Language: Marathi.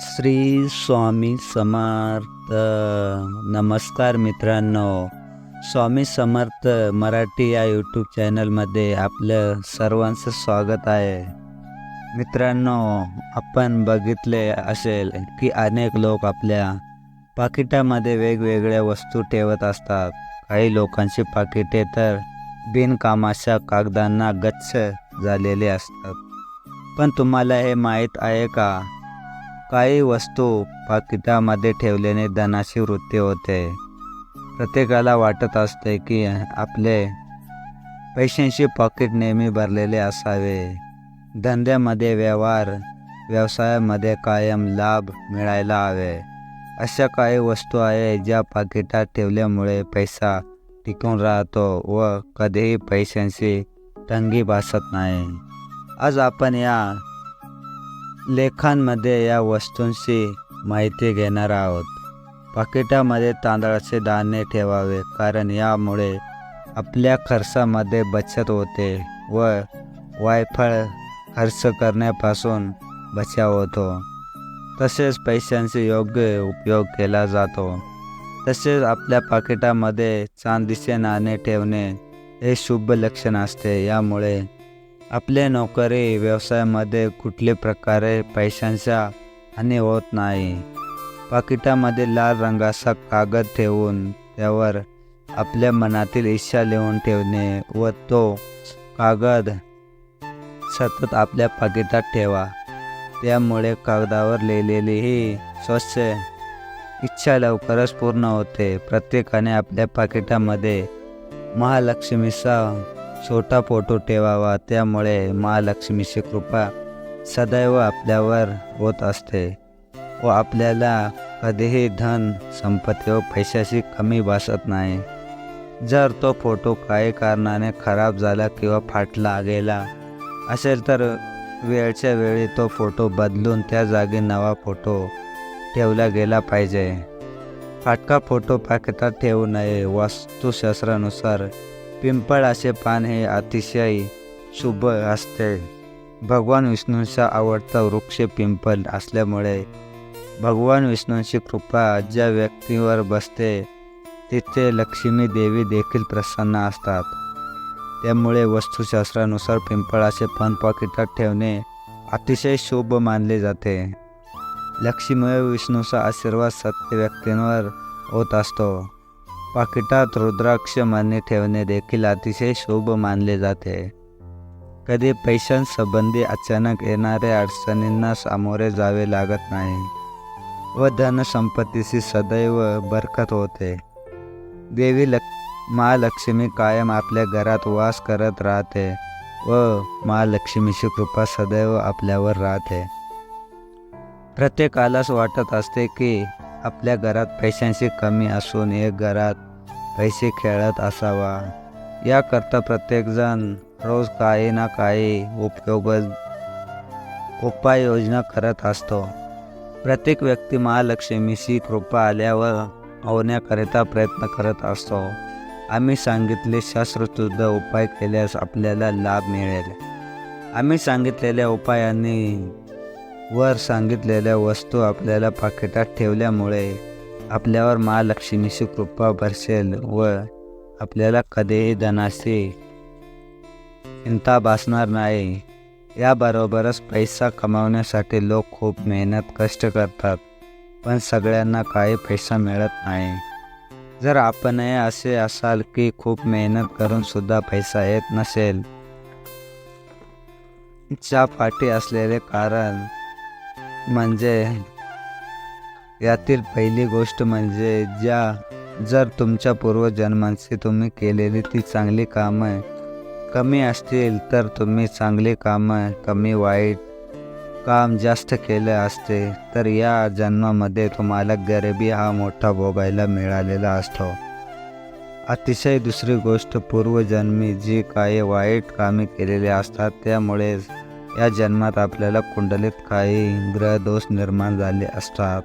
श्री स्वामी समर्थ. नमस्कार मित्रांनो. स्वामी समर्थ मराठी या यूट्यूब चॅनलमध्ये आपलं सर्वांचं स्वागत आहे. मित्रांनो आपण बघितले असेल की अनेक लोक आपल्या पाकिटामध्ये वेगवेगळ्या वस्तू ठेवत असतात. काही लोकांची पाकिटे तर बिनकामाच्या कागदांना गच्छ झालेले असतात. पण तुम्हाला हे माहीत आहे का? काही वस्तू पाकिटामध्ये ठेवल्याने धनाची वृत्ती होते. प्रत्येकाला वाटत असते की आपले पैशांची पॉकेट नेहमी भरलेले असावे. धंद्यामध्ये व्यवहार व्यवसायामध्ये कायम लाभ मिळायला हवे. अशा काही वस्तू आहे ज्या पाकिटात ठेवल्यामुळे पैसा टिकून राहतो व कधीही पैशांची तंगी भासत नाही. आज आपण या लेखांमध्ये या वस्तूंची माहिती घेणार आहोत. पाकिटामध्ये तांदळाचे दाणे ठेवावे कारण यामुळे आपल्या खर्चामध्ये बचत होते व वायफळ खर्च करण्यापासून बचाव होतो. तसेच पैशांचे योग्य उपयोग केला जातो. तसेच आपल्या पाकिटामध्ये चांदीचे नाणे ठेवणे हे शुभ लक्षण असते. यामुळे आपले नोकरी व्यवसायामध्ये कुठले प्रकारे पैशांचा हानी होत नाही. पाकिटामध्ये लाल रंगाचा कागद ठेवून त्यावर आपल्या मनातील इच्छा लिहून ठेवणे व तो कागद सतत आपल्या पाकिटात ठेवा. त्यामुळे कागदावर लिहिलेली ही स्वच्छ इच्छा लवकरच पूर्ण होते. प्रत्येकाने आपल्या पाकिटामध्ये महालक्ष्मीचा छोटा फोटो ठेवावा त्यामुळे महालक्ष्मीची कृपा सदैव आपल्यावर होत असते व आपल्याला कधीही धन संपत्ती व पैशाची कमी भासत नाही. जर तो फोटो काही कारणाने खराब झाला किंवा फाटला गेला असेल तर वेळच्या वेळी तो फोटो बदलून त्या जागी नवा फोटो ठेवला गेला पाहिजे. फाटका फोटो पाकिटात ठेवू नये. वास्तुशास्त्रानुसार पिंपळाचे पान हे अतिशय शुभ असते. भगवान विष्णूंचा आवडता वृक्ष पिंपल असल्यामुळे भगवान विष्णूंची कृपा ज्या व्यक्तीवर बसते तिथे लक्ष्मी देवी देखील प्रसन्न असतात. त्यामुळे वस्तुशास्त्रानुसार पिंपळाचे पान पाकिटात ठेवणे अतिशय शुभ मानले जाते. लक्ष्मी विष्णूचा आशीर्वाद सत्य व्यक्तींवर होत असतो. पाकिटात रुद्राक्ष मणी ठेवणे देखील अतिशय शुभ मानले जाते. कधी पैशांसंबंधी अचानक येणाऱ्या अडचणींना सामोरे जावे लागत नाही व धनसंपत्तीशी सदैव बरकत होते. देवी लक् महालक्ष्मी कायम आपल्या घरात वास करत राहते व महालक्ष्मीची कृपा सदैव आपल्यावर राहते. प्रत्येकालाच वाटत असते की आपल्या घरात पैशांची कमी असून एक घरात पैसे खेळत असावा. याकरता प्रत्येकजण रोज काही ना काही उपयोग उपाययोजना करत असतो. प्रत्येक व्यक्ती महालक्ष्मीशी कृपा आल्यावर होण्याकरिता प्रयत्न करत असतो. आम्ही सांगितले शास्त्रशुद्ध उपाय केल्यास आपल्याला लाभ मिळेल. आम्ही सांगितलेल्या उपायांनी वर सांगितलेल्या वस्तू आपल्याला पाकिटात ठेवल्यामुळे आपल्यावर महालक्ष्मीची कृपा बरसेल व आपल्याला कधीही धनाशी चिंता भासणार नाही. याबरोबरच पैसा कमावण्यासाठी लोक खूप मेहनत कष्ट करतात पण सगळ्यांना काही पैसा मिळत नाही. जर आपणही असे असाल की खूप मेहनत करूनसुद्धा पैसा येत नसेल. च्या पाठी असलेले कारण म्हणजे यातील पहिली गोष्ट म्हणजे ज्या जर तुमच्या पूर्वजन्मांची तुम्ही केलेली ती चांगली कामं कमी असतील तर तुम्ही चांगली कामं कमी वाईट काम जास्त केले असते तर या जन्मामध्ये तुम्हाला गरिबी हा मोठा भोगायला मिळालेला असतो. अतिशय दुसरी गोष्ट पूर्वजन्मी जी काही वाईट कामे केलेली असतात त्यामुळे या जन्मात आपल्याला कुंडलीत काही ग्रहदोष निर्माण झाले असतात.